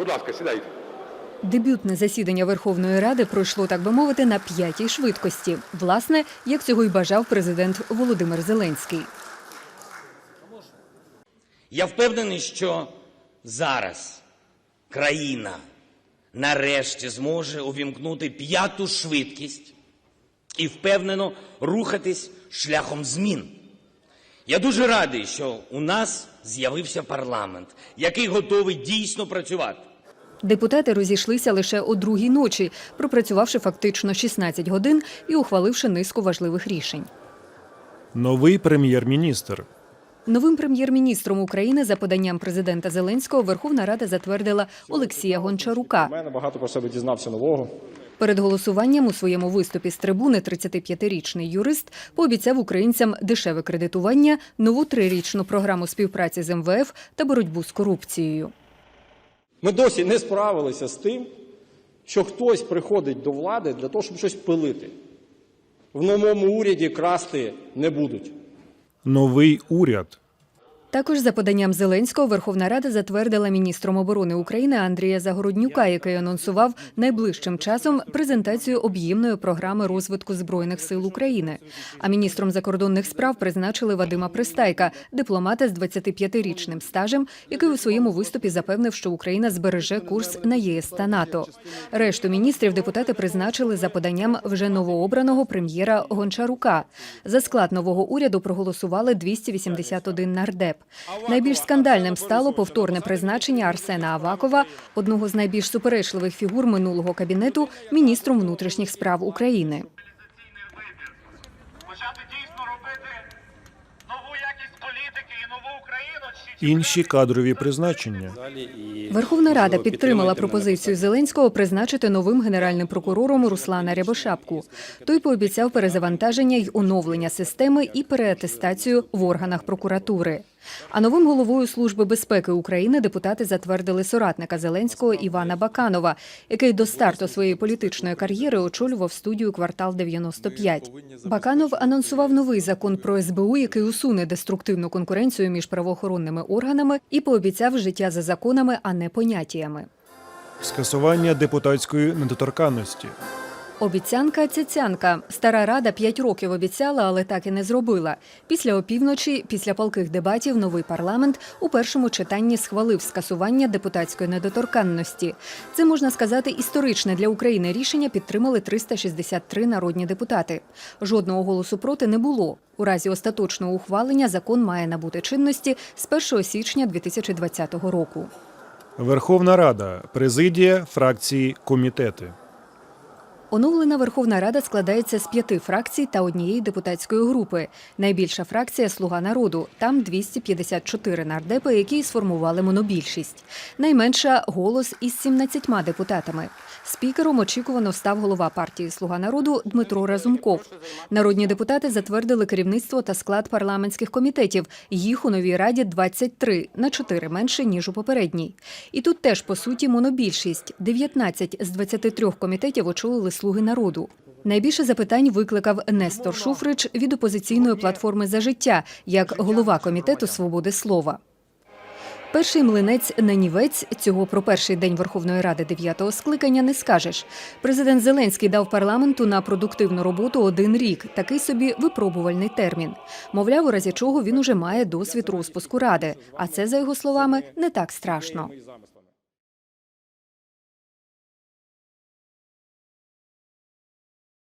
Будь ласка, сідайте. Дебютне засідання Верховної Ради пройшло, так би мовити, на п'ятій швидкості. Власне, як цього й бажав президент Володимир Зеленський. Я впевнений, що зараз країна нарешті зможе увімкнути п'яту швидкість і впевнено рухатись шляхом змін. Я дуже радий, що у нас з'явився парламент, який готовий дійсно працювати. Депутати розійшлися лише о другій ночі, пропрацювавши фактично 16 годин і ухваливши низку важливих рішень. Новий прем'єр-міністр. Новим прем'єр-міністром України за поданням президента Зеленського Верховна Рада затвердила Олексія Гончарука. У мене багато про себе дізнався нового. Перед голосуванням у своєму виступі з трибуни 35-річний юрист пообіцяв українцям дешеве кредитування, нову трирічну програму співпраці з МВФ та боротьбу з корупцією. Ми досі не справилися з тим, що хтось приходить до влади для того, щоб щось пилити. В новому уряді красти не будуть. Новий уряд. Також за поданням Зеленського Верховна Рада затвердила міністром оборони України Андрія Загороднюка, який анонсував найближчим часом презентацію об'ємної програми розвитку збройних сил України. А міністром закордонних справ призначили Вадима Пристайка, дипломата з 25-річним стажем, який у своєму виступі запевнив, що Україна збереже курс на єС та НАТО. Решту міністрів депутати призначили за поданням вже новообраного прем'єра Гончарука. За склад нового уряду проголосували 281 нардеп. Найбільш скандальним стало повторне призначення Арсена Авакова, одного з найбільш суперечливих фігур минулого кабінету, міністром внутрішніх справ України. Інші кадрові призначення. Верховна Рада підтримала пропозицію Зеленського призначити новим генеральним прокурором Руслана Рябошапку. Той пообіцяв перезавантаження й оновлення системи і переатестацію в органах прокуратури. А новим головою Служби безпеки України депутати затвердили соратника Зеленського Івана Баканова, який до старту своєї політичної кар'єри очолював студію «Квартал 95». Баканов анонсував новий закон про СБУ, який усуне деструктивну конкуренцію між правоохоронними органами і пообіцяв життя за законами, а не поняттями. Скасування депутатської недоторканності. Обіцянка цяцянка. Стара рада п'ять років обіцяла, але так і не зробила. Після опівночі, після палких дебатів, новий парламент у першому читанні схвалив скасування депутатської недоторканності. Це можна сказати історичне для України рішення підтримали 363 народні депутати. Жодного голосу проти не було. У разі остаточного ухвалення закон має набути чинності з 1 січня 2020 року. Верховна Рада. Президія, фракції, комітети. Оновлена Верховна Рада складається з п'яти фракцій та однієї депутатської групи. Найбільша фракція Слуга народу. Там 254 нардепи, які сформували монобільшість. Найменша голос із 17 депутатами. Спікером очікувано став голова партії Слуга народу Дмитро Разумков. Народні депутати затвердили керівництво та склад парламентських комітетів. Їх у новій раді 23, на 4 менше ніж у попередній. І тут теж по суті монобільшість. 19 з 23 комітетів очолили слуги народу. Найбільше запитань викликав Нестор Шуфрич від опозиційної платформи за життя як голова комітету свободи слова. Перший млинець нанівець цього про перший день Верховної Ради дев'ятого скликання не скажеш. Президент Зеленський дав парламенту на продуктивну роботу один рік, такий собі випробувальний термін. Мовляв, у разі чого він уже має досвід розпуску ради. А це, за його словами, не так страшно.